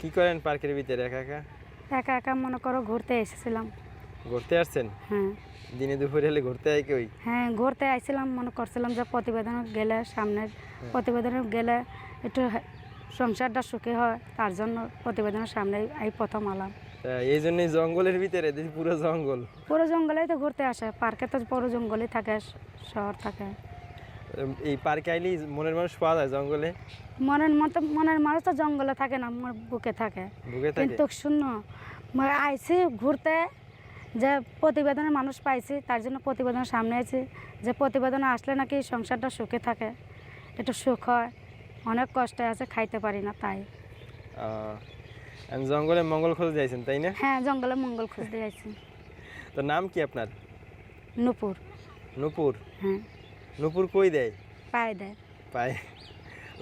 কি করেন পার্কের ভিতরে একা একা? একা একা মনে করো ঘুরতে এসেছিলাম। ঘুরতে আসছেন? হ্যাঁ। দিনে দুপুরে হলে ঘুরতে হয় কেউই হ্যাঁ ঘুরতে আইছিলাম মনে করছিলাম যে প্রতিবেদন গেলে সামনের প্রতিবেদনে গেলে একটু সংসারটা সুখে হয় তার জন্য প্রতিবেদনের সামনে এই প্রথম আলাম। এই জন্যই জঙ্গলের ভিতরে পুরো জঙ্গল। পুরো জঙ্গলেই তো ঘুরতে আসে পার্কে তো পুরো জঙ্গলই থাকে শহর থাকে। এই পার্কে আইলেই মনের মানুষ পাওয়া যায় জঙ্গলে? মনের মতো মনের মানুষ তো জঙ্গলে থাকে না মোর বুকে থাকে। বুকে থাকে? কিন্তু শূন্য। আইছি ঘুরতে যে প্রতিবেদনের মানুষ পাইছি তার জন্য প্রতিবেদনের সামনে আছি। যে প্রতিবেদনে আসলে নাকি সংসারটা সুখে থাকে। একটু সুখ হয়। অনেক কষ্টে আছে খাইতে পারি না তাই। জঙ্গলে মঙ্গল খোঁজ যাইছেন তাই না? হ্যাঁ জঙ্গলে মঙ্গল খুঁজতে যাইছি। তো নাম কি আপনার? নুপুর। নুপুর? হ্যাঁ। নুপুর কই দেয়? পায়ে দেয়। পায়।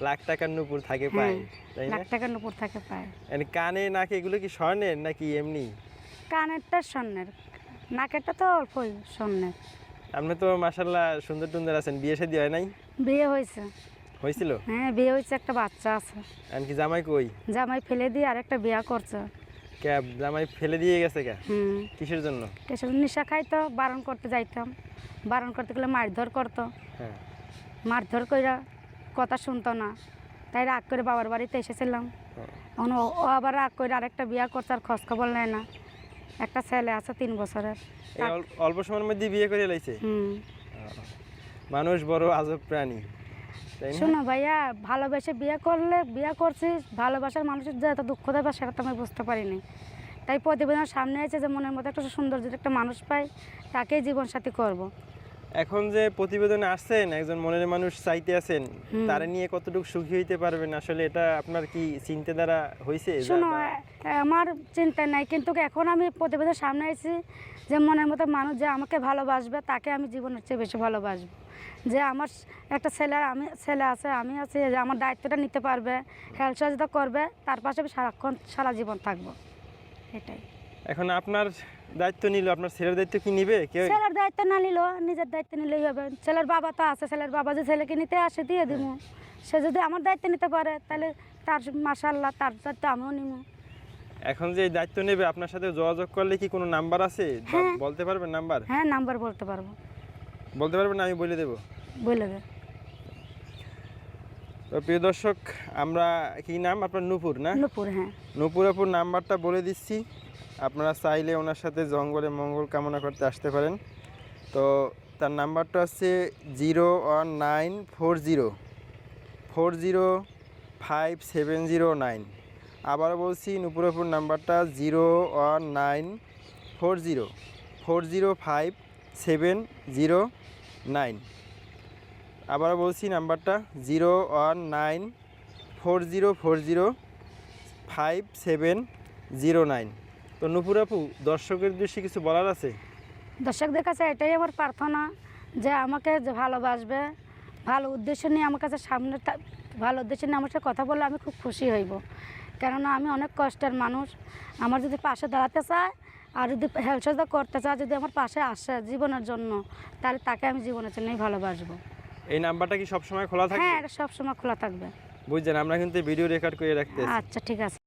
লাখ টাকার নুপুর থাকে পায় তাই না? লাখ টাকার নুপুর থাকে পায়ে। এমনি কানে নাকে এগুলো কি স্বর্ণের নাকি এমনি? কানেরটা স্বর্ণের। নাকেরটা তো অল্পই স্বর্ণের। আপনি তো মাসাল্লাহ সুন্দর সুন্দর আছেন। বিয়ে শাদী হয় নাই? বিয়ে হয়েছে। হয়েছিল? হ্যাঁ বিয়ে হয়েছে একটা বাচ্চা আছে। এমনকি জামাই কই? জামাই ফেলে দিয়ে আরেকটা বিয়া করছে। ক্যাব জামাই ফেলে দিয়ে গেছে কে হুম। কিসের জন্য? এসব নেশা খাইতো বারণ করতে যাইতাম বারণ করতে গেলে মারধর করতো। হ্যাঁ। মারধর কইরা কথা শুনতো না। তাই রাগ করে বাবার বাড়িতে এসেছিলাম। এখন ও আবার রাগ করে আরেকটা বিয়া করছে আর খোঁজ খবর নেয় না। একটা ছেলে আছে তিন বছরের। অল্প সময়ের মধ্যে বিয়ে করে লাইছে? মানুষ বড় আজব প্রাণী। শোনো ভাইয়া, ভালোবেসে বিয়ে করলে, বিয়ে করছিস, ভালোবাসার মানুষের যে এত দুঃখ দেবে সেটা তো আমি বুঝতে পারিনি তাই প্রতিবেদনের সামনে আছে যে মনের মধ্যে একটা সুন্দর যদি একটা মানুষ পাই, তাকেই জীবনসাথী করব। এখন যে প্রতিবেদনে আসছেন একজন মনের মানুষ চাইতে আছেন। তারা নিয়ে কতটুকু সুখী হইতে পারবেন? আসলে এটা আপনার কি চিন্তা দ্বারা হয়েছে শোনো আমার চিন্তা নাই কিন্তু এখন আমি প্রতিবেদনের সামনে এসেছি যে মনের মতো মানুষ যে আমাকে ভালোবাসবে তাকে আমি জীবনের চেয়ে বেশি ভালোবাসবো। যে আমার একটা ছেলে আমি ছেলে আছে আমি আছি যে আমার দায়িত্বটা নিতে পারবে হেল্প সহযোগিতা করবে তার পাশে আমি সারাক্ষণ সারা জীবন থাকব। এটাই। এখন আপনার দায়িত্ব নিল আপনার ছেলের দায়িত্ব কি নিবে কেউ? ছেলের দায়িত্ব না নিল নিজের দায়িত্ব নিলেই হবে। ছেলের বাবা তো আছে ছেলের বাবা যে ছেলেকে নিতে আসে দিয়ে দিব সে যদি আমার দায়িত্ব নিতে পারে তাহলে তার মাসাল্লাহ তার দায়িত্ব আমিও নিব এখন যে দায়িত্ব নেবে আপনার সাথে যোগাযোগ করলে কি কোনো নাম্বার আছে? হ্যাঁ। বলতে পারবেন নাম্বার? হ্যাঁ নাম্বার বলতে পারব। বলতে পারবেন আমি বলে দেবো। বলে দে। তো প্রিয় দর্শক আমরা কি নাম? আপনার নূপুর না? নুপুর হ্যাঁ। নূপুরাপুর নাম্বারটা বলে দিচ্ছি। আপনারা চাইলে ওনার সাথে জঙ্গলে মঙ্গল কামনা করতে আসতে পারেন। তো তার নাম্বারটা হচ্ছে zero one nine four zero four zero five seven zero nine. আবার বলছি, নূপুরাপুর নাম্বারটা zero one nine four zero four zero five seven zero nine. আবার বলছি, নাম্বারটা zero one nine four zero four zero, five seven zero nine. তো নুপুর আপু দর্শকের উদ্দেশ্যে কিছু বলার আছে? দর্শকদের কাছে এটাই আমার প্রার্থনা যে আমাকে যে ভালোবাসবে ভালো উদ্দেশ্য নিয়ে আমার কাছে সামনে ভালো উদ্দেশ্য নিয়ে আমার সাথে কথা বললে আমি খুব খুশি হইব। কেননা আমি অনেক কষ্টের মানুষ। আমার যদি পাশে দাঁড়াতে চায় আর যদি সহযোগিতা করতে চায় যদি আমার পাশে আসে জীবনের জন্য তাহলে তাকে আমি জীবনের জন্যই ভালোবাসবো। এই নাম্বারটা কি সবসময় খোলা থাকে হ্যাঁ এটা সবসময় খোলা থাকবে। বুঝছেন আমরা কিন্তু ভিডিও রেকর্ড করে রাখতে আচ্ছা ঠিক আছে।